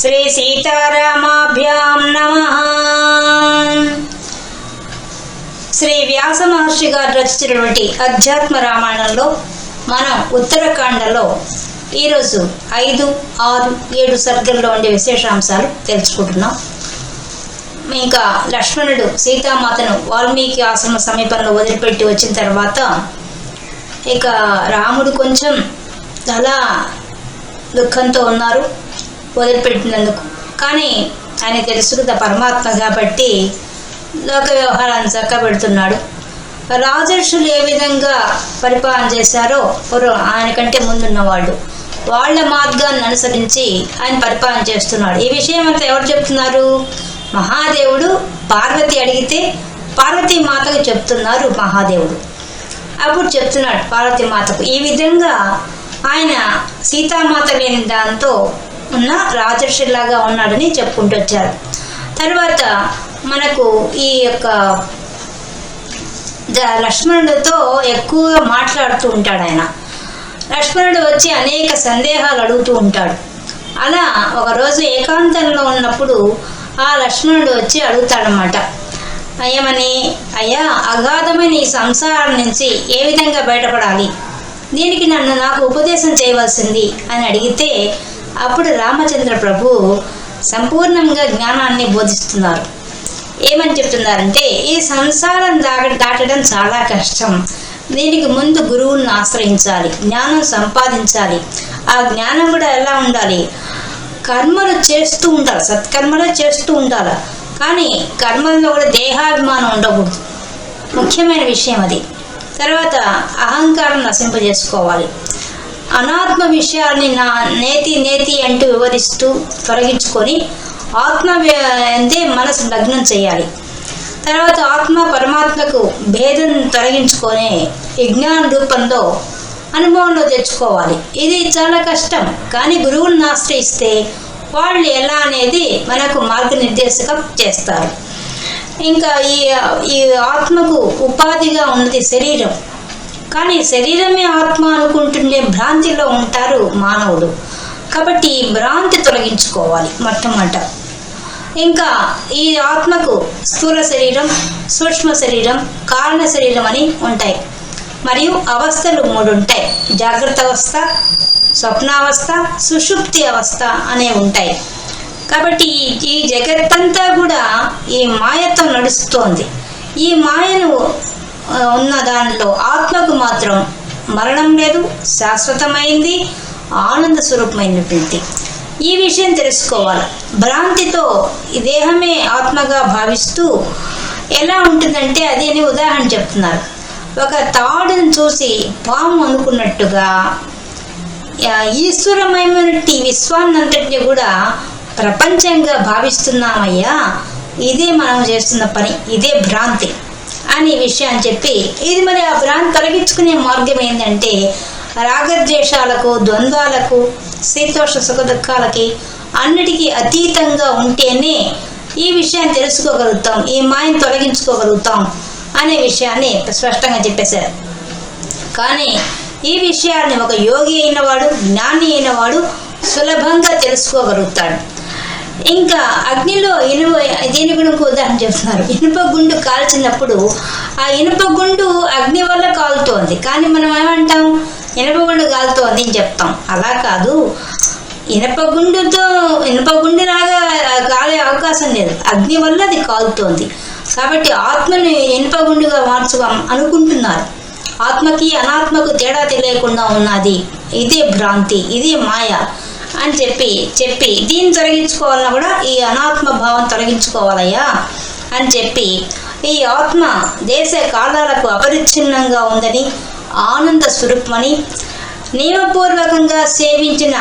శ్రీ సీతారామాభ్యాం నమ. శ్రీ వ్యాస మహర్షి గారు రచించినటువంటి అధ్యాత్మ రామాయణంలో మనం ఉత్తరాఖండలో ఈరోజు ఐదు ఆరు ఏడు సర్గల్లో ఉండే విశేషాంశాలు తెలుసుకుంటున్నాం. ఇంకా లక్ష్మణుడు సీతామాతను వాల్మీకి ఆశ్రమ సమీపంలో వదిలిపెట్టి వచ్చిన తర్వాత ఇక రాముడు కొంచెం చాలా దుఃఖంతో ఉన్నారు. వదిలిపెట్టినందుకు. కానీ ఆయన తెలుసుకున్న పరమాత్మ కాబట్టి లోక వ్యవహారాన్ని చక్కబెడుతున్నాడు. రాజర్షులు ఏ విధంగా పరిపాలన చేశారో పూర్వం ఆయన కంటే ముందున్నవాళ్ళు. వాళ్ళ మార్గాన్ని అనుసరించి ఆయన పరిపాలన చేస్తున్నాడు. ఈ విషయం అంతా ఎవరు చెప్తున్నారు? మహాదేవుడు పార్వతి అడిగితే పార్వతీ మాతకు చెప్తున్నారు మహాదేవుడు. అప్పుడు చెప్తున్నాడు పార్వతీ మాతకు ఈ విధంగా ఆయన సీతామాత లేని దాంతో ఉన్న రాజర్షిలాగా ఉన్నాడని చెప్పుకుంటూ వచ్చారు తర్వాత మనకు ఈ యొక్క లక్ష్మణుడితో ఎక్కువగా మాట్లాడుతూ ఉంటాడు ఆయన. లక్ష్మణుడు వచ్చి అనేక సందేహాలు అడుగుతూ ఉంటాడు. అలా ఒకరోజు ఏకాంతంలో ఉన్నప్పుడు ఆ లక్ష్మణుడు వచ్చి అడుగుతాడనమాట అయ్యమని అయ్యా అగాధమైన ఈ సంసారం నుంచి ఏ విధంగా బయటపడాలి? దీనికి నన్ను నాకు ఉపదేశం చేయవలసింది అని అడిగితే అప్పుడు రామచంద్ర ప్రభు సంపూర్ణంగా జ్ఞానాన్ని బోధిస్తున్నారు. ఏమని చెప్తున్నారంటే ఈ సంసారం దాట దాటడం చాలా కష్టం. దీనికి ముందు గురువుని ఆశ్రయించాలి జ్ఞానం సంపాదించాలి. ఆ జ్ఞానం కూడా ఎలా ఉండాలి? కర్మలు చేస్తూ ఉండాలి సత్కర్మలు చేస్తూ ఉండాలి. కానీ కర్మల్లో కూడా దేహాభిమానం ఉండకూడదు. ముఖ్యమైన విషయం అది. తర్వాత అహంకారం నశింపజేసుకోవాలి. అనాత్మ విషయాల్ని నా నేతి నేతి అంటూ వివరిస్తూ తొలగించుకొని ఆత్మ అందే మనసు లగ్నం చేయాలి. తర్వాత ఆత్మ పరమాత్మకు భేదం తొలగించుకొని విజ్ఞాన రూపంలో అనుభవంలో తెచ్చుకోవాలి. ఇది చాలా కష్టం. కానీ గురువుని ఆశ్రయిస్తే వాళ్ళు ఎలా అనేది మనకు మార్గనిర్దేశకం చేస్తారు. ఇంకా ఈ ఈ ఆత్మకు ఉపాధిగా ఉన్నది శరీరం. కానీ శరీరమే ఆత్మ అనుకుంటుండే భ్రాంతిలో ఉంటారు మానవుడు కాబట్టి ఈ భ్రాంతి తొలగించుకోవాలి మొట్టమొదట. ఇంకా ఈ ఆత్మకు స్థూల శరీరం సూక్ష్మ శరీరం కారణ శరీరం అని ఉంటాయి. మరియు అవస్థలు మూడు ఉంటాయి. జాగ్రత్త అవస్థ స్వప్నావస్థ సుషుప్తి అవస్థ అనే ఉంటాయి. కాబట్టి ఈ- జగత్తంతా కూడా ఈ మాయతో నడుస్తోంది. ఈ మాయను ఉన్న దానిలో ఆత్మకు మాత్రం మరణం లేదు శాశ్వతమైంది ఆనంద స్వరూపమైనటువంటి ఈ విషయం తెలుసుకోవాలి. భ్రాంతితో ఈ దేహమే ఆత్మగా భావిస్తూ ఎలా ఉంటుందంటే అది అని ఉదాహరణ చెప్తున్నారు. ఒక తాడును చూసి పాము అనుకున్నట్టుగా ఈశ్వరమైనటువంటి విశ్వాన్నంతటిని కూడా ప్రపంచంగా భావిస్తున్నామయ్యా ఇదే మనం చేస్తున్న పని ఇదే భ్రాంతి. అని విషయాన్ని చెప్పి ఇది మరి ఆ భ్రాంతి తొలగించుకునే మార్గం ఏంటంటే రాగద్వేషాలకు ద్వంద్వాలకు శీతోష సుఖ దుఃఖాలకి అన్నిటికీ అతీతంగా ఉంటేనే ఈ విషయాన్ని తెలుసుకోగలుగుతాం ఈ మాయను తొలగించుకోగలుగుతాం అనే విషయాన్ని స్పష్టంగా చెప్పేశారు. కానీ ఈ విషయాన్ని ఒక యోగి అయినవాడు జ్ఞాని అయినవాడు సులభంగా తెలుసుకోగలుగుతాడు. ఇంకా అగ్నిలో ఇనుప దీని ఉదాహరణ చెప్తున్నారు. ఇనుప గుండు కాల్చినప్పుడు ఆ ఇనుప గుండు అగ్ని వల్ల కాలుతోంది. కానీ మనం ఏమంటాం? ఇనుప గుండు కాలుతోంది అని చెప్తాం. అలా కాదు. ఇనుప గుండుతో ఇనుప గుండులాగా కాలే అవకాశం లేదు. అగ్ని వల్ల అది కాలుతోంది. కాబట్టి ఆత్మని ఇనుప గుండుగా మార్చుగా అనుకుంటున్నారు. ఆత్మకి అనాత్మకు తేడా తెలియకుండా ఉన్నది. ఇదే భ్రాంతి. ఇదే మాయ. అని చెప్పి చెప్పి దీన్ని తొలగించుకోవాలన్నా కూడా ఈ అనాత్మ భావం తొలగించుకోవాలయ్యా అని చెప్పి ఈ ఆత్మ దేశ కాలాలకు అపరిచ్ఛిన్నంగా ఉందని ఆనంద స్వరూపమని నియమపూర్వకంగా సేవించిన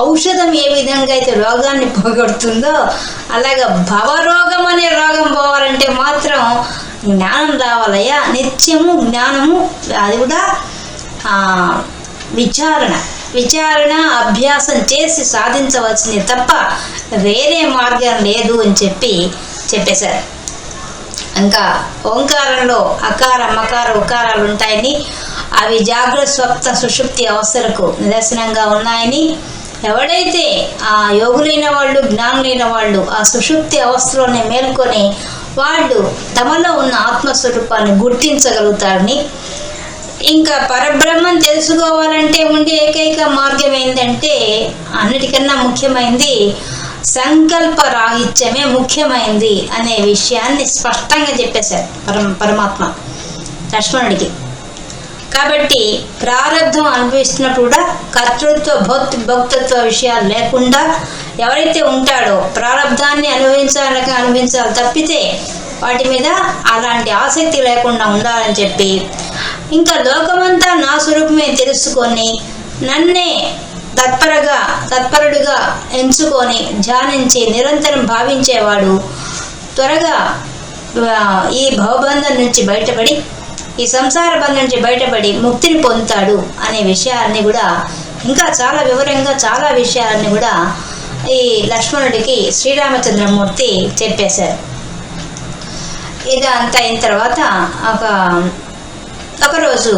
ఔషధం ఏ విధంగా అయితే రోగాన్ని పోగొడుతుందో అలాగే భవరోగం అనే రోగం పోవాలంటే మాత్రం జ్ఞానం రావాలయ్యా. నిత్యము జ్ఞానము అది కూడా విచారణ. విచారణ అభ్యాసం చేసి సాధించవలసింది తప్ప వేరే మార్గం లేదు అని చెప్పి చెప్పేశారు. ఇంకా ఓంకారంలో అకార మకార ఉకారాలు ఉంటాయని అవి జాగ్రత్త స్వప్త సుషుప్తి అవస్థలకు నిదర్శనంగా ఉన్నాయని ఎవడైతే ఆ యోగులైన వాళ్ళు జ్ఞానులైన వాళ్ళు ఆ సుషుప్తి అవస్థలోనే మేల్కొని వాళ్ళు తమలో ఉన్న ఆత్మస్వరూపాన్ని గుర్తించగలుగుతారని ఇంకా పరబ్రహ్మం తెలుసుకోవాలంటే ఉండే ఏకైక మార్గం ఏంటంటే అన్నిటికన్నా ముఖ్యమైనది సంకల్ప రాహిత్యమే ముఖ్యమైనది అనే విషయాన్ని స్పష్టంగా చెప్పేశారు పరమ పరమాత్మ లక్ష్మణుడికి. కాబట్టి ప్రారంధం అనుభవిస్తున్నప్పుడు కూడా కర్తృత్వ భక్తి భక్తత్వ విషయాలు లేకుండా ఎవరైతే ఉంటాడో ప్రారంధాన్ని అనుభవించాలని అనుభవించాలి తప్పితే వాటి మీద అలాంటి ఆసక్తి లేకుండా ఉండాలని చెప్పి ఇంకా లోకమంతా నా స్వరూపమే తెలుసుకొని నన్నే తత్పరగా తత్పరుడుగా ఎంచుకొని ధ్యానించి నిరంతరం భావించేవాడు. త్వరగా ఈ భవబంధం నుంచి బయటపడి ఈ సంసార బంధం నుంచి బయటపడి ముక్తిని పొందుతాడు అనే విషయాన్ని కూడా ఇంకా చాలా వివరంగా చాలా విషయాలని కూడా ఈ లక్ష్మణుడికి శ్రీరామచంద్రమూర్తి చెప్పేశారు. ఇది అంత అయిన తర్వాత ఒక ఒకరోజు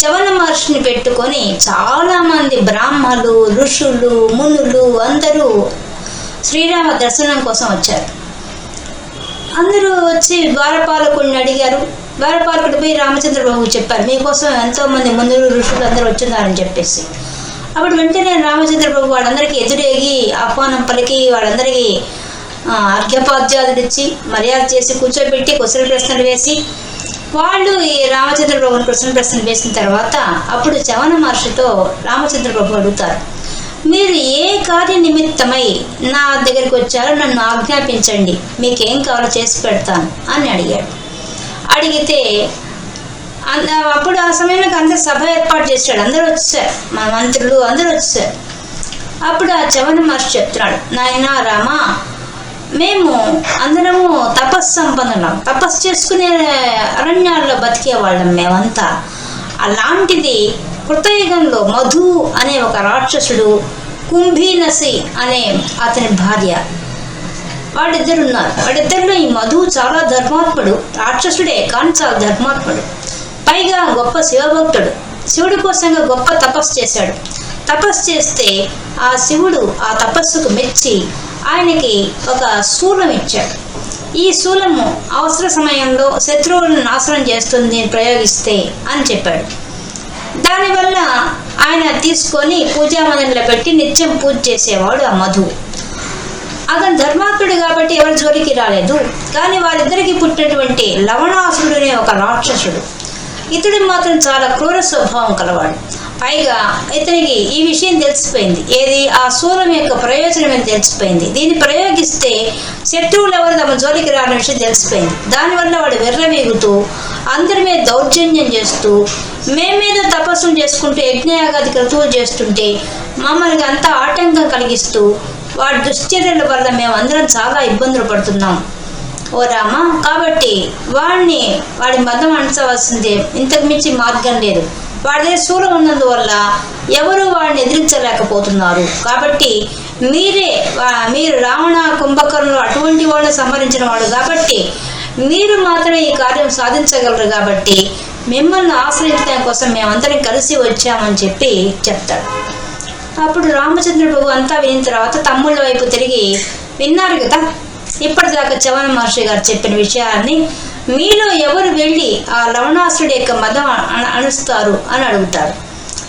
చవన మహర్షిని పెట్టుకొని చాలామంది బ్రాహ్మలు ఋషులు మునులు అందరూ శ్రీరామ దర్శనం కోసం వచ్చారు. అందరూ వచ్చి ద్వారపాలకుడిని అడిగారు. ద్వారపాలకుడు పోయి రామచంద్ర బాబుకు చెప్పారు మీకోసం ఎంతోమంది మునులు ఋషులు అందరూ వచ్చిన్నారని చెప్పేసి. అప్పుడు వెంటనే రామచంద్ర బాబు వాళ్ళందరికీ ఎదురేగి ఆహ్వానం పలికి వాళ్ళందరికీ అర్ఘ్యపాద్యాలు ఇచ్చి మర్యాద చేసి కూర్చోబెట్టి కుశల ప్రశ్నలు వేసి వాళ్ళు ఈ రామచంద్ర ప్రభుని కృష్ణ ప్రశ్న వేసిన తర్వాత అప్పుడు చవన మహర్షితో రామచంద్ర ప్రభు అడుగుతారు మీరు ఏ కార్య నిమిత్తమై నా దగ్గరికి వచ్చారో నన్ను ఆజ్ఞాపించండి మీకేం కావాలో చేసి పెడతాను అని అడిగాడు. అడిగితే అంత అప్పుడు ఆ సమయంలో అందరు సభ ఏర్పాటు చేశాడు అందరూ వచ్చారు మా మంత్రులు అందరూ వచ్చారు. అప్పుడు ఆ చవన మహర్షి చెప్తున్నాడు నాయనా రామా మేము అందరము తపస్సు సంపన్నులం. తపస్సు చేసుకునే అరణ్యాల్లో బతికే వాళ్ళం మేమంతా. అలాంటిది కృతయుగంలో మధు అనే ఒక రాక్షసుడు కుంభీనసి అనే అతని భార్య. వాడిద్దరు ఉన్నారు వాడిద్దరిలో ఈ మధు చాలా ధర్మాత్ముడు. రాక్షసుడే కానీ చాలా ధర్మాత్ముడు. పైగా గొప్ప శివభక్తుడు. శివుడి కోసంగా గొప్ప తపస్సు చేశాడు. తపస్సు చేస్తే ఆ శివుడు ఆ తపస్సుకు మెచ్చి ఆయనకి ఒక శూలం ఇచ్చాడు. ఈ శూలము అవసర సమయంలో శత్రువులను నాశనం చేస్తుంది ప్రయోగిస్తే అని చెప్పాడు. దానివల్ల ఆయన తీసుకొని పూజా మందిరంలో పెట్టి నిత్యం పూజ చేసేవాడు ఆ మధు. అతను ధర్మాత్ముడు కాబట్టి ఎవరి జోలికి రాలేదు. కానీ వారిద్దరికి పుట్టినటువంటి లవణాసురుడు అనే ఒక రాక్షసుడు. ఇతడు మాత్రం చాలా క్రూర స్వభావం కలవాడు. పైగా ఇతనికి ఈ విషయం తెలిసిపోయింది. ఏది? ఆ శూలం యొక్క ప్రయోజనం అని తెలిసిపోయింది. దీన్ని ప్రయోగిస్తే శత్రువులు ఎవరు తమ జోలికి రాని విషయం తెలిసిపోయింది. దానివల్ల వాడు విర్రవీగుతూ అందరి మీద దౌర్జన్యం చేస్తూ మేమేదో తపస్సులు చేసుకుంటూ యజ్ఞయాగాది క్రతువులు చేస్తుంటే మమ్మల్ని అంతా ఆటంకం కలిగిస్తూ వాడి దుశ్చర్యల వల్ల మేము అందరం చాలా ఇబ్బందులు పడుతున్నాం. ఓ రామ కాబట్టి వాడిని వాడి మతం అణచవలసిందే ఇంతకు మించి మార్గం లేదు. వాడి దగ్గర ఉన్నందువల్ల ఎవరు వాడిని ఎదిరించలేకపోతున్నారు. కాబట్టి మీరే మీరు రావణ కుంభకర్ణులు అటువంటి వాళ్ళని సంహరించిన వాడు కాబట్టి మీరు మాత్రమే ఈ కార్యం సాధించగలరు కాబట్టి మిమ్మల్ని ఆశ్రయించడం కోసం మేమందరం కలిసి వచ్చామని చెప్పి చెప్తాడు. అప్పుడు రామచంద్రుడు ప్రభు అంతా వినిన తర్వాత తమ్ముళ్ళ వైపు తిరిగి విన్నారు కదా ఇప్పటిదాకా చవన మహర్షి గారు చెప్పిన విషయాన్ని మీలో ఎవరు వెళ్ళి ఆ లవణాసుడి యొక్క మదం అనుస్తారు అని అడుగుతారు.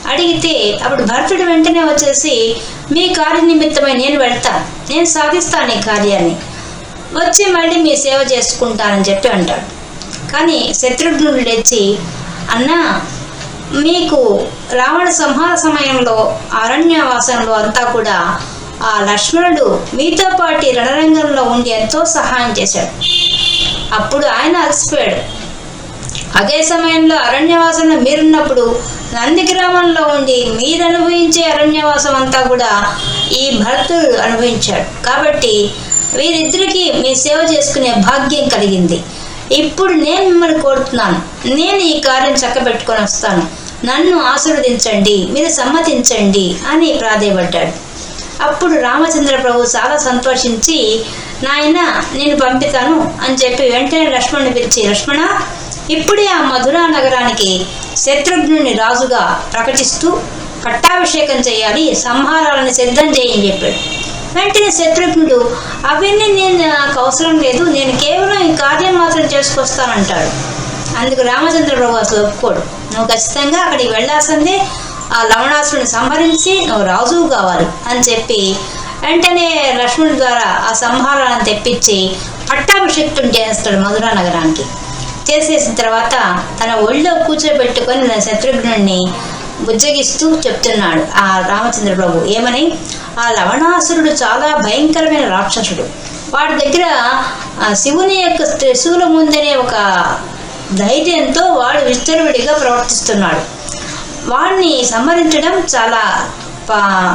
అడిగితే అప్పుడు భరతుడు వెంటనే వచ్చేసి మీ కార్య నిమిత్తమై నేను వెళ్తాను. నేను సాధిస్తాను ఈ కార్యాన్ని. వచ్చి మళ్ళీ మీ సేవ చేసుకుంటానని చెప్పి అంటాడు. కానీ శత్రుఘ్నుడు లేచి అన్నా మీకు రావణ సంహార సమయంలో అరణ్యవాసంలో అంతా కూడా ఆ లక్ష్మణుడు మీతో పాటి రణరంగంలో ఉండి ఎంతో సహాయం చేశాడు. అప్పుడు ఆయన అలసిపోయాడు. అదే సమయంలో అరణ్యవాసంలో మీరున్నప్పుడు నందిగ్రామంలో ఉండి మీరు అనుభవించే అరణ్యవాసం అంతా కూడా ఈ భరతుడు అనుభవించాడు. కాబట్టి వీరిద్దరికీ మీ సేవ చేసుకునే భాగ్యం కలిగింది. ఇప్పుడు నేను మిమ్మల్ని కోరుతున్నాను. నేను ఈ కార్యం చక్కబెట్టుకొని వస్తాను. నన్ను ఆశీర్వదించండి మీరు సమ్మతించండి అని ప్రాధేయపడ్డాడు. అప్పుడు రామచంద్ర ప్రభు చాలా సంతోషించి నాయన నేను పంపితాను అని చెప్పి వెంటనే లక్ష్మణుని పిలిచి లక్ష్మణ ఇప్పుడే ఆ మధురా నగరానికి శత్రుఘ్నుని రాజుగా ప్రకటిస్తూ పట్టాభిషేకం చేయాలి సంహారాలను సిద్ధం చేయని చెప్పాడు. వెంటనే శత్రుఘ్నుడు అవన్నీ నేను నాకు అవసరం లేదు నేను కేవలం ఈ కార్యం మాత్రం చేసుకొస్తానంటాడు. అందుకు రామచంద్ర ప్రభు అసలు ఒప్పుకోడు. నువ్వు ఖచ్చితంగా అక్కడికి వెళ్ళాల్సిందే ఆ లవణాసుని సంహరించి నువ్వు రాజువు కావాలి అని చెప్పి వెంటనే లక్ష్మణుడి ద్వారా ఆ సంహారాలను తెప్పించి పట్టాభిషేక్తుని చేస్తాడు మధురా నగరానికి. చేసేసిన తర్వాత తన ఒళ్ళో కూర్చోబెట్టుకొని తన శత్రుఘ్నుడిని బుజ్జగిస్తూ చెప్తున్నాడు ఆ రామచంద్ర ప్రభు ఏమని? ఆ లవణాసురుడు చాలా భయంకరమైన రాక్షసుడు. వాడి దగ్గర శివుని యొక్క త్రిశూల ముందనే ఒక ధైర్యంతో వాడు విస్తరుడిగా ప్రవర్తిస్తున్నాడు. వాడిని సంహరించడం చాలా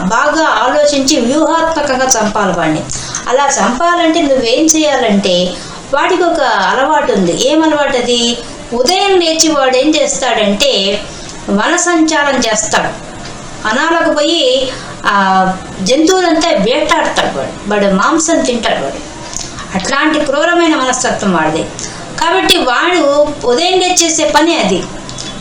బాగా ఆలోచించి వ్యూహాత్మకంగా చంపాలి వాడిని అలా చంపాలంటే నువ్వేం చేయాలంటే వాడికి ఒక అలవాటు ఉంది. ఏం అలవాటు అది? ఉదయం లేచి వాడు ఏం చేస్తాడంటే వన సంచారం చేస్తాడు. అనాలకు పోయి ఆ జంతువులంతా వేటాడతాడు వాడు. వాడు మాంసం తింటాడు వాడు. అట్లాంటి క్రూరమైన మనస్తత్వం వాడిది. కాబట్టి వాడు ఉదయం లేచి చేసే పని అది.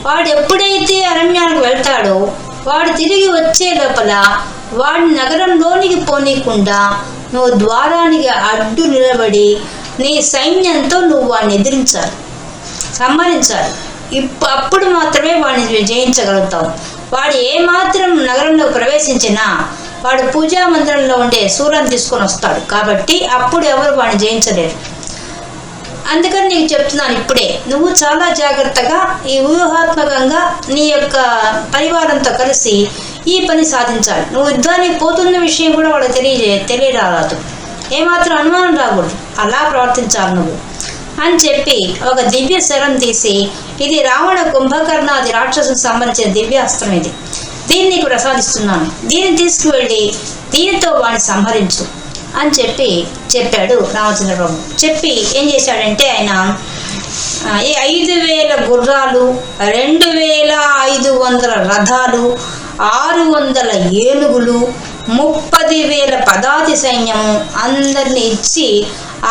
వాడు ఎప్పుడైతే అరణ్యానికి వెళ్తాడో వాడు తిరిగి వచ్చే లోపల వాడి నగరంలోనికి పోనీకుండా నువ్వు ద్వారానికి అడ్డు నిలబడి నీ సైన్యంతో నువ్వు వాడిని ఎదిరించాలి సంహరించాలి. ఇప్పు అప్పుడు మాత్రమే వాడిని జయించగలుగుతావు. వాడు ఏమాత్రం నగరంలో ప్రవేశించినా వాడు పూజా మందిరంలో ఉండే సూర్యం తీసుకొని వస్తాడు. కాబట్టి అప్పుడు ఎవరు వాడిని జయించలేరు. అందుకని నీకు చెప్తున్నాను ఇప్పుడే. నువ్వు చాలా జాగ్రత్తగా ఈ వ్యూహాత్మకంగా నీ యొక్క పరివారంతో కలిసి ఈ పని సాధించాలి. నువ్వు యుద్ధానికి పోతున్న విషయం కూడా వాళ్ళకి తెలియజే తెలియరాదు. ఏమాత్రం అనుమానం రాకూడదు. అలా ప్రవర్తించాలి నువ్వు. అని చెప్పి ఒక దివ్య శరం తీసి ఇది రావణ కుంభకర్ణాది రాక్షసుకు సంబంధించిన దివ్యాస్త్రం ఇది. దీన్ని నీకు ప్రసాదిస్తున్నాను. దీన్ని తీసుకువెళ్ళి దీనితో వాడిని సంహరించు. అని చెప్పి చెప్పాడు రామచంద్రబాబు. చెప్పి ఏం చేశాడంటే ఆయన ఈ ఐదు వేల గుర్రాలు రెండు వేల ఐదు వందల రథాలు ఆరు వందల ఏనుగులు ముప్పది వేల పదాతి సైన్యము అందరిని ఇచ్చి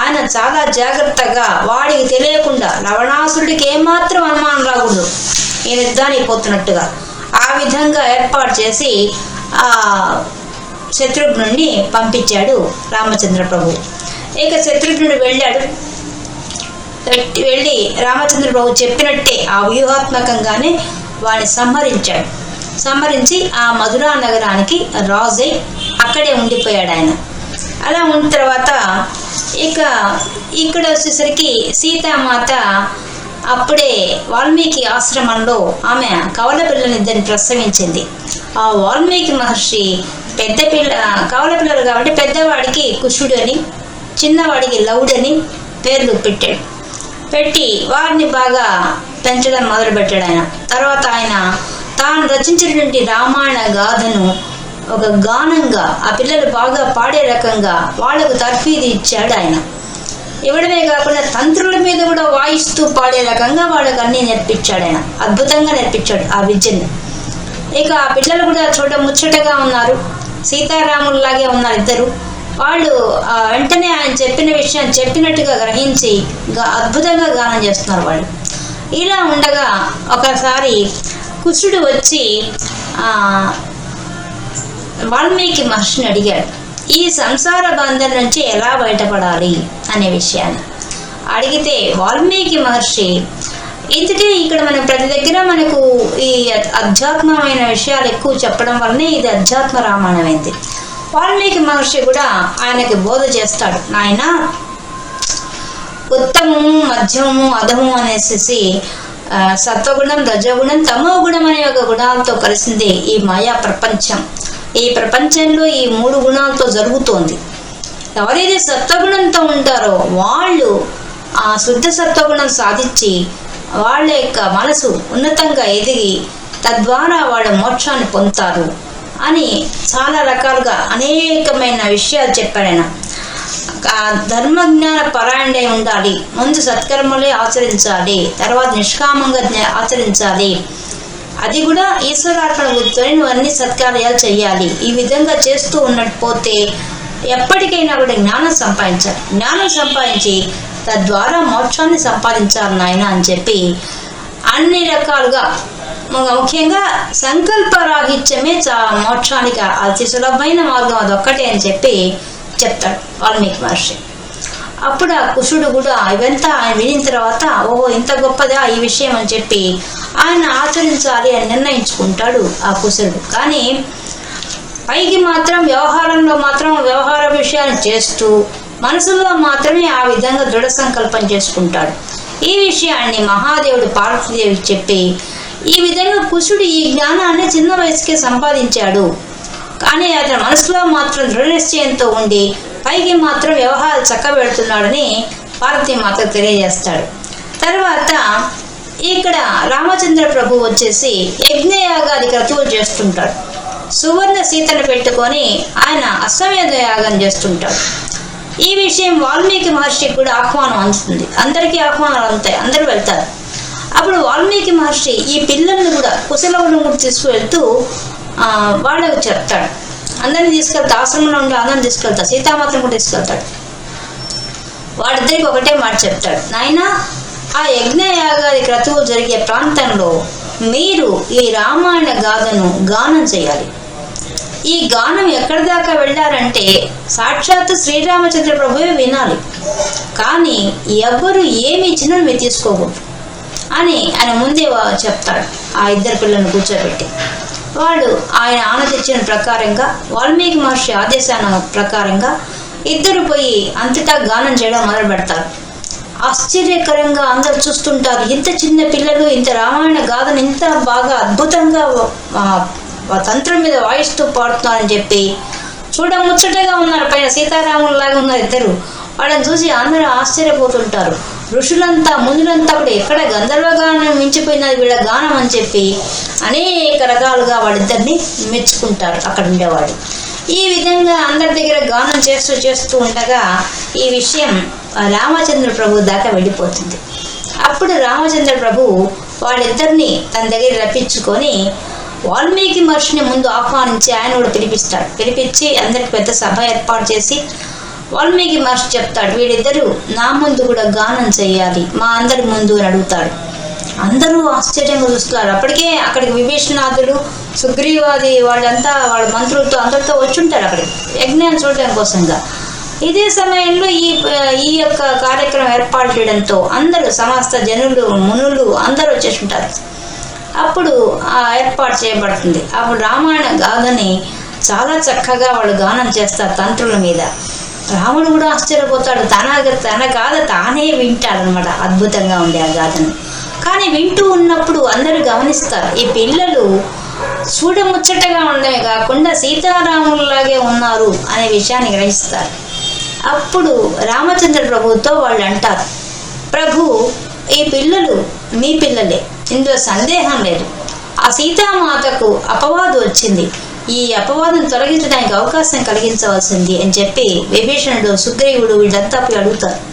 ఆయన చాలా జాగ్రత్తగా వాడికి తెలియకుండా లవణాసురుడికి ఏమాత్రం అనుమానం రాకూడదు. ఈయన యుద్ధానికి పోతున్నట్టుగా ఆ విధంగా ఏర్పాటు చేసి శత్రుఘ్నుడిని పంపించాడు రామచంద్ర ప్రభు. ఇక శత్రుఘ్నుడు వెళ్ళాడు. పెట్టి వెళ్ళి రామచంద్ర ప్రభు చెప్పినట్టే ఆ వ్యూహాత్మకంగానే వాడిని సంహరించాడు. సంహరించి ఆ మధురా నగరానికి రాజై అక్కడే ఉండిపోయాడు ఆయన. అలా ఉన్న తర్వాత ఇక ఇక్కడ వచ్చేసరికి సీతామాత అప్పుడే వాల్మీకి ఆశ్రమంలో ఆమె కవల పిల్లలిద్దరిని ప్రసవించింది. ఆ వాల్మీకి మహర్షి పెద్ద పిల్ల కవల పిల్లలు కాబట్టి పెద్దవాడికి కుషుడు అని చిన్నవాడికి లవుడని పేర్లు పెట్టాడు. పెట్టి వారిని బాగా పెంచడం మొదలుపెట్టాడు ఆయన. తర్వాత ఆయన తాను రచించినటువంటి రామాయణ గాథను ఒక గానంగా ఆ పిల్లలు బాగా పాడే రకంగా వాళ్ళకు తర్ఫీదు ఇచ్చాడు ఆయన. ఇవ్వడమే కాకుండా తంత్రుల మీద కూడా వాయిస్తూ పాడే రకంగా వాళ్ళకు అన్నీ నేర్పించాడు ఆయన. అద్భుతంగా నేర్పించాడు ఆ విద్యను. ఇక ఆ పిల్లలు కూడా చూడ ముచ్చటగా ఉన్నారు. సీతారాముల్లాగే ఉన్నారు ఇద్దరు. వాళ్ళు వెంటనే ఆయన చెప్పిన విషయం చెప్పినట్టుగా గ్రహించి గా- అద్భుతంగా గానం చేస్తున్నారు వాళ్ళు. ఇలా ఉండగా ఒకసారి కుషుడు వచ్చి వాల్మీకి మహర్షిని అడిగాడు ఈ సంసార బంధం నుంచి ఎలా బయటపడాలి? అనే విషయాన్ని. అడిగితే వాల్మీకి మహర్షి ఇందుకే ఇక్కడ మనం ప్రతి దగ్గర మనకు ఈ అధ్యాత్మమైన విషయాలు ఎక్కువ చెప్పడం వల్లనే ఇది అధ్యాత్మ రామాయణమైంది. వాల్మీకి మహర్షి కూడా ఆయనకి బోధ చేస్తాడు. నాయన ఉత్తమము మధ్యమము అధము అనేసి సత్వగుణం రజోగుణం తమో గుణం అనే ఒక గుణాలతో కలిసింది ఈ మాయా ప్రపంచం. ఈ ప్రపంచంలో ఈ మూడు గుణాలతో జరుగుతోంది. ఎవరైతే సత్వగుణంతో ఉంటారో వాళ్ళు ఆ శుద్ధ సత్వగుణం సాధించి వాళ్ళ యొక్క మనసు ఉన్నతంగా ఎదిగి తద్వారా వాళ్ళ మోక్షాన్ని పొందుతారు అని చాలా రకాలుగా అనేకమైన విషయాలు చెప్పాడు ఆయన. ధర్మజ్ఞాన పరాయణే ఉండాలి. ముందు సత్కర్మలే ఆచరించాలి. తర్వాత నిష్కామంగా జ్ఞా- ఆచరించాలి. అది కూడా ఈశ్వరార్పణ గుర్తుని నువ్వు అన్ని సత్కార్యాలు చేయాలి ఈ విధంగా చేస్తూ ఉన్నట్టు పోతే ఎప్పటికైనా కూడా జ్ఞానం సంపాదించాలి. జ్ఞానం సంపాదించి తద్వారా మోక్షాన్ని సంపాదించాలి నాయన అని చెప్పి అన్ని రకాలుగా ముఖ్యంగా సంకల్పరాహిత్యమే చా మోక్షానికి అతి సులభమైన మార్గం అదొక్కటే అని చెప్పి చెప్తాడు వాల్మీకి మహర్షి. అప్పుడు ఆ కుషుడు కూడా ఇవంతా ఆయన వినిన తర్వాత ఓహో ఇంత గొప్పదా ఈ విషయం అని చెప్పి ఆయన ఆచరించాలి అని నిర్ణయించుకుంటాడు ఆ కుశుడు. కానీ పైకి మాత్రం వ్యవహారంలో మాత్రం వ్యవహార విషయాలు చేస్తూ మనసులో మాత్రమే ఆ విధంగా దృఢ సంకల్పం చేసుకుంటాడు. ఈ విషయాన్ని మహాదేవుడు పార్వతీదేవికి చెప్పి ఈ విధంగా కుశుడు ఈ జ్ఞానాన్ని చిన్న వయసుకే సంపాదించాడు. కానీ అతని మనసులో మాత్రం దృఢ నిశ్చయంతో ఉండి పైకి మాత్రం వ్యవహారాలు చక్కబెడుతున్నాడని పార్వతీ మాతకు తెలియజేస్తాడు. తర్వాత ఇక్కడ రామచంద్ర ప్రభు వచ్చేసి యజ్ఞయాగాది క్రతువులు చేస్తుంటాడు. సువర్ణ సీతను పెట్టుకొని ఆయన అశ్వమేధ యాగం చేస్తుంటాడు. ఈ విషయం వాల్మీకి మహర్షికి కూడా ఆహ్వానం అందుతుంది అందరికీ ఆహ్వానాలు అందుతాయి. అందరూ వెళ్తారు. అప్పుడు వాల్మీకి మహర్షి ఈ పిల్లల్ని కూడా కుశలవులను కూడా తీసుకువెళ్తూ వాళ్ళకు చెప్తాడు. అందరిని తీసుకెళ్తా ఆశ్రమంలో ఉండే అందరిని తీసుకెళ్తా సీతామాతను కూడా తీసుకెళ్తాడు. వాడిద్దరికి ఒకటే మాట చెప్తాడు. నాయన ఆ యజ్ఞయాగాది క్రతువు జరిగే ప్రాంతంలో మీరు ఈ రామాయణ గాథను గానం చేయాలి. ఈ గానం ఎక్కడి దాకా వెళ్ళారంటే సాక్షాత్ శ్రీరామచంద్ర ప్రభువే వినాలి. కానీ ఎవ్వరు ఏమి ఇచ్చినా మీరు తీసుకోకూడదు అని ఆయన ముందే చెప్తాడు ఆ ఇద్దరు పిల్లల్ని కూర్చోబెట్టి. వాళ్ళు ఆయన ఆనందించిన ప్రకారంగా వాల్మీకి మహర్షి ఆదేశాల ప్రకారంగా ఇద్దరు పోయి అంతటా గానం చేయడం మొదలు పెడతారు. ఆశ్చర్యకరంగా అందరు చూస్తుంటారు ఇంత చిన్న పిల్లలు ఇంత రామాయణ గాథను ఇంత బాగా అద్భుతంగా తంత్రం మీద వాయిస్తూ పాడుతున్నారని చెప్పి చూడ ముచ్చటగా ఉన్నారు. పైన సీతారాములలాగా ఉన్నారు ఇద్దరు. వాళ్ళని చూసి అందరూ ఆశ్చర్యపోతుంటారు. ఋషులంతా మునులంతా కూడా ఎక్కడ గంధర్వగానం మించిపోయినది వీళ్ళ గానం అని చెప్పి అనేక రకాలుగా వాళ్ళిద్దరిని మెచ్చుకుంటారు అక్కడ ఉండేవాడు ఈ విధంగా అందరి దగ్గర గానం చేస్తూ చేస్తూ ఉండగా ఈ విషయం రామచంద్ర ప్రభు దాకా వెళ్ళిపోతుంది. అప్పుడు రామచంద్ర ప్రభు వాళ్ళిద్దరిని తన దగ్గర రప్పించుకొని వాల్మీకి మహర్షిని ముందు ఆహ్వానించి ఆయన కూడా పిలిపిస్తాడు. పిలిపించి అందరికి పెద్ద సభ ఏర్పాటు చేసి వాల్మీకి మహర్షి చెప్తాడు వీళ్ళిద్దరూ నా ముందు కూడా గానం చేయాలి మా అందరి ముందు అని అడుగుతాడు. అందరూ ఆశ్చర్యంగా చూస్తున్నారు. అప్పటికే అక్కడికి విభీషణాథుడు సుగ్రీవాది వాళ్ళంతా వాళ్ళ మంత్రులతో అందరితో వచ్చుంటారు అక్కడికి. యజ్ఞాన్ని చూడటం కోసంగా. ఇదే సమయంలో ఈ ఈ యొక్క కార్యక్రమం ఏర్పాటు చేయడంతో అందరూ సమస్త జనులు మునులు అందరూ వచ్చేసి ఉంటారు. అప్పుడు ఆ ఏర్పాటు చేయబడుతుంది. అప్పుడు రామాయణ గాథని చాలా చక్కగా వాళ్ళు గానం చేస్తారు తంత్రుల మీద. రాముడు కూడా ఆశ్చర్యపోతాడు. తన తన గాథ తానే వింటాడనమాట అద్భుతంగా ఉంది ఆ గాథని. కానీ వింటూ ఉన్నప్పుడు అందరూ గమనిస్తారు ఈ పిల్లలు చూడముచ్చటగా ఉండమే కాకుండా సీతారాములలాగే ఉన్నారు అనే విషయాన్ని గ్రహిస్తారు. అప్పుడు రామచంద్ర ప్రభుతో వాళ్ళు అంటారు ప్రభు ఈ పిల్లలు మీ పిల్లలే. ఇందులో సందేహం లేదు. ఆ సీతామాతకు అపవాదు వచ్చింది. ఈ అపవాదం తొలగించడానికి అవకాశం కలిగించవలసింది అని చెప్పి విభీషణుడు సుగ్రీవుడు వీళ్ళంతా పోయి అడుగుతారు.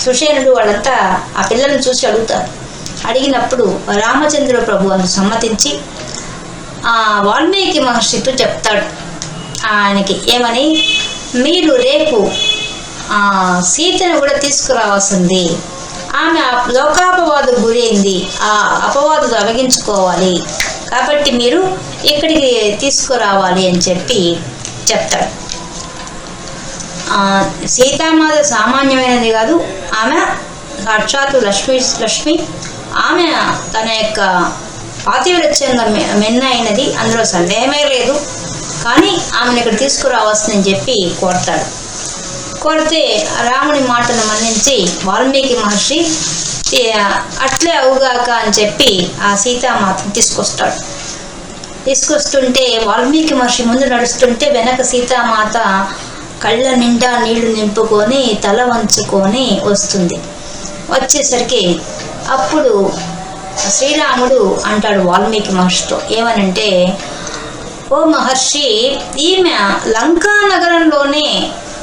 సుషేనుడు వాళ్ళంతా ఆ పిల్లల్ని చూసి అడుగుతారు. అడిగినప్పుడు రామచంద్ర ప్రభు అని సమ్మతించి ఆ వాల్మీకి మహర్షితో చెప్తాడు. ఆయనకి ఏమని? మీరు రేపు సీతను కూడా తీసుకురావాల్సింది. ఆమె లోకాపవాదు గురైంది. ఆ అపవాదు తొలగించుకోవాలి కాబట్టి మీరు ఇక్కడికి తీసుకురావాలి అని చెప్పి చెప్తాడు. సీతామాత సామాన్యమైనది కాదు. ఆమె సాక్షాత్తు లక్ష్మి లక్ష్మి. ఆమె తన యొక్క పాతివ్రత్యంగా మె- మెన్న అయినది. అందులో సందేహమే లేదు. కానీ ఆమెను ఇక్కడ తీసుకురావాల్సిందని చెప్పి కోరతాడు. కొడితే రాముని మాటను మన్నించి వాల్మీకి మహర్షి అట్లే అవుగాక అని చెప్పి ఆ సీతామాతను తీసుకొస్తాడు. తీసుకొస్తుంటే వాల్మీకి మహర్షి ముందు నడుస్తుంటే వెనక సీతామాత కళ్ళ నిండా నీళ్ళు నింపుకొని తల వంచుకొని వస్తుంది. వచ్చేసరికి అప్పుడు శ్రీరాముడు అంటాడు వాల్మీకి మహర్షితో ఏమనంటే ఓ మహర్షి ఈమె లంకా నగరంలోనే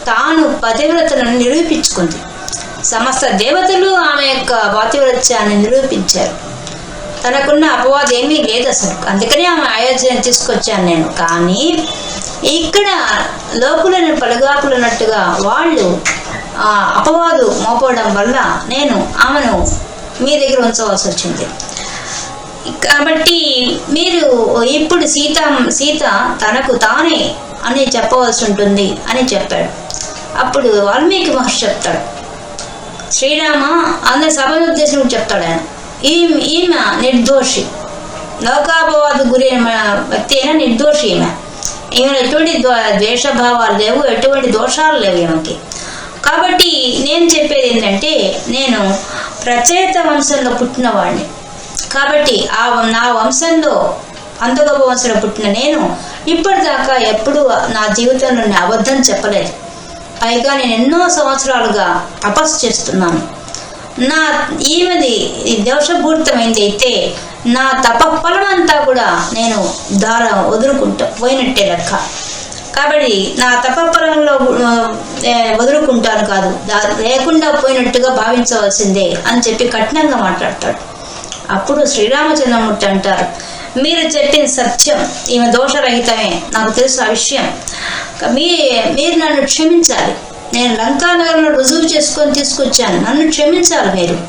తాను పతివ్రతను నిరూపించుకుంది. సమస్త దేవతలు ఆమె యొక్క పాతివ్రత్యాన్ని నిరూపించారు. తనకున్న అపవాదం ఏమీ లేదు అసలు. అందుకనే ఆమె అయోధ్యను తీసుకొచ్చాను నేను. కానీ ఇక్కడ లోకులను పలుగాకులున్నట్టుగా వాళ్ళు ఆ అపవాదు మోపడం వల్ల నేను ఆమెను మీ దగ్గర ఉంచవలసి వచ్చింది. కాబట్టి మీరు ఇప్పుడు సీత సీత తనకు తానే అని చెప్పవలసి ఉంటుంది అని చెప్పాడు. అప్పుడు వాల్మీకి మహర్షి చెప్తాడు. శ్రీరామ అందరి సభను ఉద్దేశం చెప్తాడు ఆయన. ఈమె ఈమె నిర్దోషి. లోకాపవాద గురైన వ్యక్తి అయినా నిర్దోషి ఈమె. ఈమె ఎటువంటి ద్వేషభావాలు లేవు ఎటువంటి దోషాలు లేవు ఈమెకి. కాబట్టి నేను చెప్పేది ఏంటంటే నేను ప్రచేత వంశంలో పుట్టినవాడిని. కాబట్టి ఆ వం- నా వంశంలో అంతగొప్ప వంశంలో పుట్టిన నేను ఇప్పటిదాకా ఎప్పుడూ నా జీవితంలో నేను అబద్ధం చెప్పలేదు. పైగా నేను ఎన్నో సంవత్సరాలుగా తపస్సు చేస్తున్నాను. నా ఈమెది ఈ దోషపూరితమైంది అయితే నా తపఫలం అంతా కూడా నేను దార వదులుకుంటా పోయినట్టే లెక్క. కాబట్టి నా తపఫలంలో ఆ, వదులుకుంటాను కాదు దా- లేకుండా పోయినట్టుగా భావించవలసిందే అని చెప్పి కఠినంగా మాట్లాడతాడు. అప్పుడు శ్రీరామచంద్రమూర్తి అంటారు మీరు చెప్పిన సత్యం ఈమె దోషరహితమే. నాకు తెలుసు ఆ విషయం. మీ మీరు నన్ను క్షమించాలి. నేను లంకానగర్లో రుజువు చేసుకొని తీసుకొచ్చాను. నన్ను క్షమించాలి మీరు.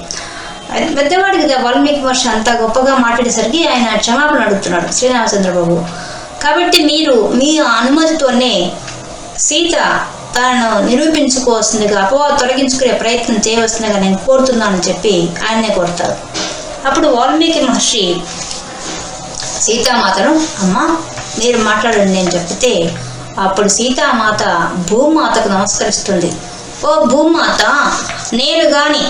అది పెద్దవాడికి కదా వాల్మీకి మహర్షి అంత గొప్పగా మాట్లాడేసరికి ఆయన క్షమాపణ అడుగుతున్నాడు శ్రీరామచంద్రబాబు. కాబట్టి మీరు మీ అనుమతితోనే సీత తనను నిరూపించుకోవాల్సిందిగా అపవాద తొలగించుకునే ప్రయత్నం చేయవలసిందిగా నేను కోరుతున్నానని చెప్పి ఆయన్నే కోరుతారు. అప్పుడు వాల్మీకి మహర్షి సీతామాతను అమ్మ మీరు మాట్లాడండి నేను చెప్తే అప్పుడు సీతామాత భూమాతకు నమస్కరిస్తుంది. ఓ భూమాత నేను గాని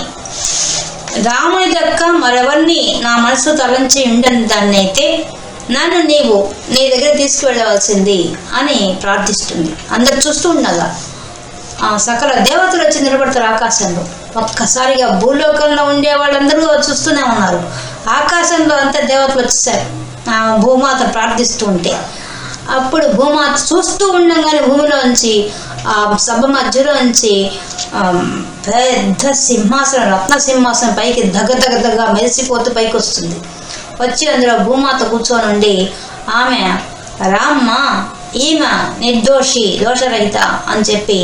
రాముని దక్క మరెవరిని నా మనసు తలంచి ఉండని దాన్నైతే నన్ను నీవు నీ దగ్గర తీసుకువెళ్ళవలసింది అని ప్రార్థిస్తుంది. అందరు చూస్తూ ఉండగా ఆ సకల దేవతలు వచ్చి నిలబడతారు ఆకాశంలో. ఒక్కసారిగా భూలోకంలో ఉండే వాళ్ళందరూ చూస్తూనే ఉన్నారు. ఆకాశంలో అంతా దేవతలు వచ్చేసారు. భూమాత ప్రార్థిస్తూ ఉంటే అప్పుడు భూమాత చూస్తూ ఉండగానే భూమిలోంచి ఆ సభ మధ్యలోంచి పెద్ద సింహాసనం రత్న సింహాసనం పైకి దగ్గ దగ్గ దగ్గ మెరిసిపోతూ పైకి వస్తుంది వచ్చి అందులో భూమాత కూర్చొని ఉండి ఆమె రామ్మ ఈమె నిర్దోషి దోషరహిత అని చెప్పి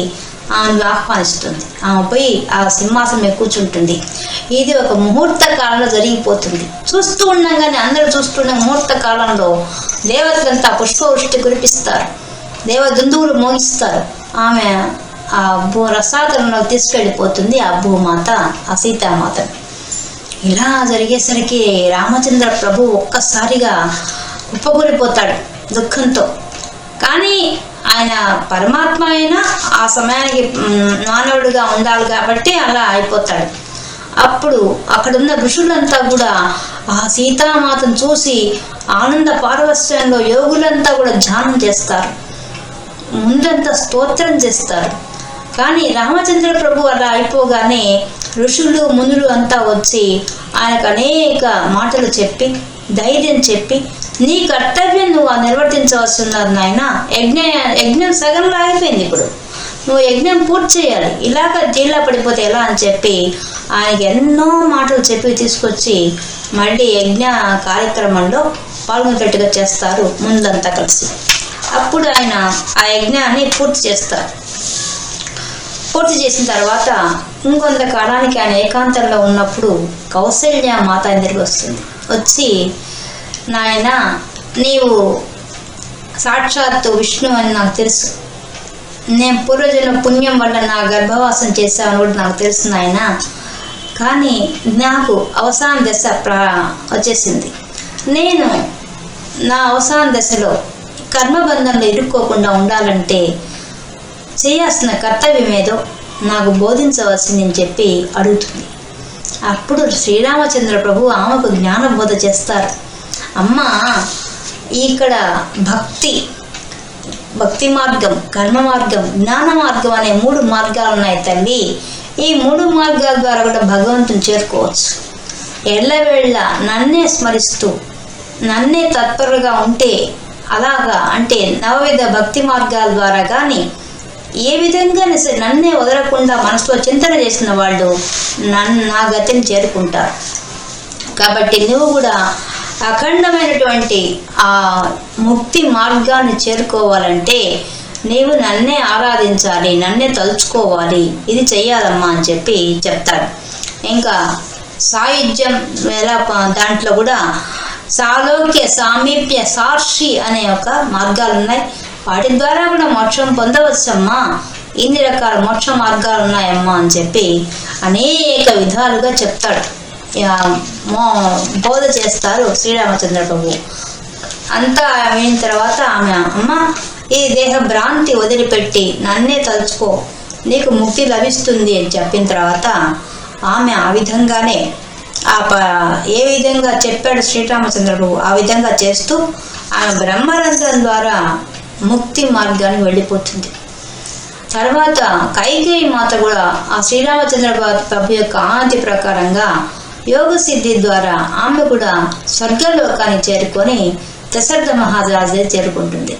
ఆమెను ఆహ్వానిస్తుంది ఆమె పోయి ఆ సింహాసనం మీద కూర్చుంటుంది. ఇది ఒక ముహూర్త కాలంలో జరిగిపోతుంది. చూస్తూ ఉండగానే అందరూ చూస్తున్న ముహూర్త కాలంలో దేవతలంతా పుష్పవృష్టి కురిపిస్తారు. దేవ దుందువులు మోగిస్తారు. ఆమె ఆ భూ రసాతలంలో తీసుకెళ్ళిపోతుంది ఆ భూమాత ఆ సీతామాతను ఇలా జరిగేసరికి రామచంద్ర ప్రభు ఒక్కసారిగా కుప్పకూలిపోతాడు దుఃఖంతో. కానీ ఆయన పరమాత్మ అయినా ఆ సమయానికి మానవుడిగా ఉండాలి కాబట్టి అలా అయిపోతాడు. అప్పుడు అక్కడున్న ఋషులంతా కూడా ఆ సీతామాతను చూసి ఆనంద పారవస్యంలో యోగులంతా కూడా ధ్యానం చేస్తారు. ముందంతా స్తోత్రం చేస్తారు. కానీ రామచంద్ర ప్రభు అలా అయిపోగానే ఋషులు మునులు అంతా వచ్చి ఆయనకు అనేక మాటలు చెప్పి ధైర్యం చెప్పి నీ కర్తవ్యం నువ్వు ఆ నిర్వర్తించవలసి ఉన్నది నాయన. యజ్ఞ యజ్ఞం సగంలో అయిపోయింది ఇప్పుడు. నువ్వు యజ్ఞం పూర్తి చేయాలి. ఇలాగ జీలా పడిపోతే ఎలా? అని చెప్పి ఆయనకి ఎన్నో మాటలు చెప్పి తీసుకొచ్చి మళ్ళీ యజ్ఞ కార్యక్రమంలో పాల్గొనేటట్టుగా చేస్తారు ముందంతా కలిసి. అప్పుడు ఆయన ఆ యజ్ఞాన్ని పూర్తి చేస్తారు. పూర్తి చేసిన తర్వాత ఇంకొంత కాలానికి ఆయన ఏకాంతంలో ఉన్నప్పుడు కౌశల్య మాత ఆయన దగ్గరికి వస్తుంది. వచ్చి నాయన నీవు సాక్షాత్తు విష్ణు అని నాకు తెలుసు. నేను పూర్వజన్మ పుణ్యం వల్ల నా గర్భవాసం చేశావని కూడా నాకు తెలుసు నాయన. కానీ నాకు అవసాన దశ ప్రా వచ్చేసింది. నేను నా అవసాన దశలో కర్మబంధంలో ఇరుక్కోకుండా ఉండాలంటే చేయాల్సిన కర్తవ్యం ఏదో నాకు బోధించవలసిందని చెప్పి అడుగుతుంది. అప్పుడు శ్రీరామచంద్ర ప్రభు ఆమెకు జ్ఞానబోధ చేస్తారు. అమ్మ ఇక్కడ భక్తి భక్తి మార్గం కర్మ మార్గం జ్ఞాన మార్గం అనే మూడు మార్గాలు ఉన్నాయి తల్లి. ఈ మూడు మార్గాల ద్వారా కూడా భగవంతుని చేరుకోవచ్చు. ఎళ్ళవేళ్ళ నన్నే స్మరిస్తూ నన్నే తత్పరుగా ఉంటే అలాగా అంటే నవవిధ భక్తి మార్గాల ద్వారా కానీ ఏ విధంగా సరే నన్నే వదలకుండా మనసులో చింతన చేసిన వాళ్ళు నన్ను నా గతిని చేరుకుంటారు కాబట్టి నువ్వు కూడా అఖండమైనటువంటి ఆ ముక్తి మార్గాన్ని చేరుకోవాలంటే నీవు నన్నే ఆరాధించాలి నన్నే తలుచుకోవాలి ఇది చెయ్యాలమ్మా అని చెప్పి చెప్తాడు. ఇంకా సాయుధ్యం ఎలా దాంట్లో కూడా సాలోక్య సామీప్య సాక్షి అనే ఒక మార్గాలు ఉన్నాయి వాటి ద్వారా కూడా మోక్షం పొందవచ్చమ్మా. ఇన్ని రకాల మోక్ష మార్గాలు ఉన్నాయమ్మా అని చెప్పి అనేక విధాలుగా చెప్తాడు. మో బోధ చేస్తారు శ్రీరామచంద్ర ప్రభు. అంతా అయిన తర్వాత ఆమె అమ్మ ఈ దేహ భ్రాంతి వదిలిపెట్టి నన్నే తలుచుకో. నీకు ముక్తి లభిస్తుంది అని చెప్పిన తర్వాత ఆమె ఆ విధంగానే ఆ ప ఏ విధంగా చెప్పాడు శ్రీరామచంద్ర ప్రభు ఆ విధంగా చేస్తూ ఆమె బ్రహ్మరంధ్రం ద్వారా ముక్తి మార్గాన్ని వెళ్ళిపోతుంది. తర్వాత కైకేయి మాత కూడా ఆ శ్రీరామచంద్ర ప్రభు యొక్క ఆంతి ప్రకారంగా యోగ సిద్ధి ద్వారా ఆమె కూడా స్వర్గలోకాన్ని చేరుకొని దశరథ మహారాజు చేరుకుంటుంది.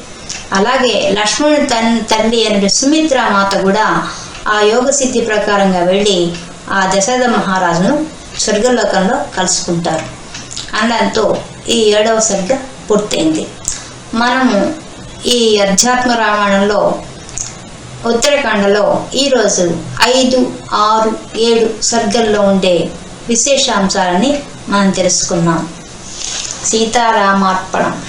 అలాగే లక్ష్మణుని తన్ తల్లి అయిన సుమిత్ర మాత కూడా ఆ యోగ సిద్ధి ప్రకారంగా వెళ్ళి ఆ దశరథ మహారాజును స్వర్గలోకంలో కలుసుకుంటారు. అనడంతో ఈ ఏడవ సర్గ పూర్తయింది. మనము ఈ అధ్యాత్మ రామాయణంలో ఉత్తరాఖండలో ఈరోజు ఐదు ఆరు ఏడు సర్గల్లో ఉండే విశేషాంశాలని మనం తెలుసుకున్నాం. సీతారామార్పణం.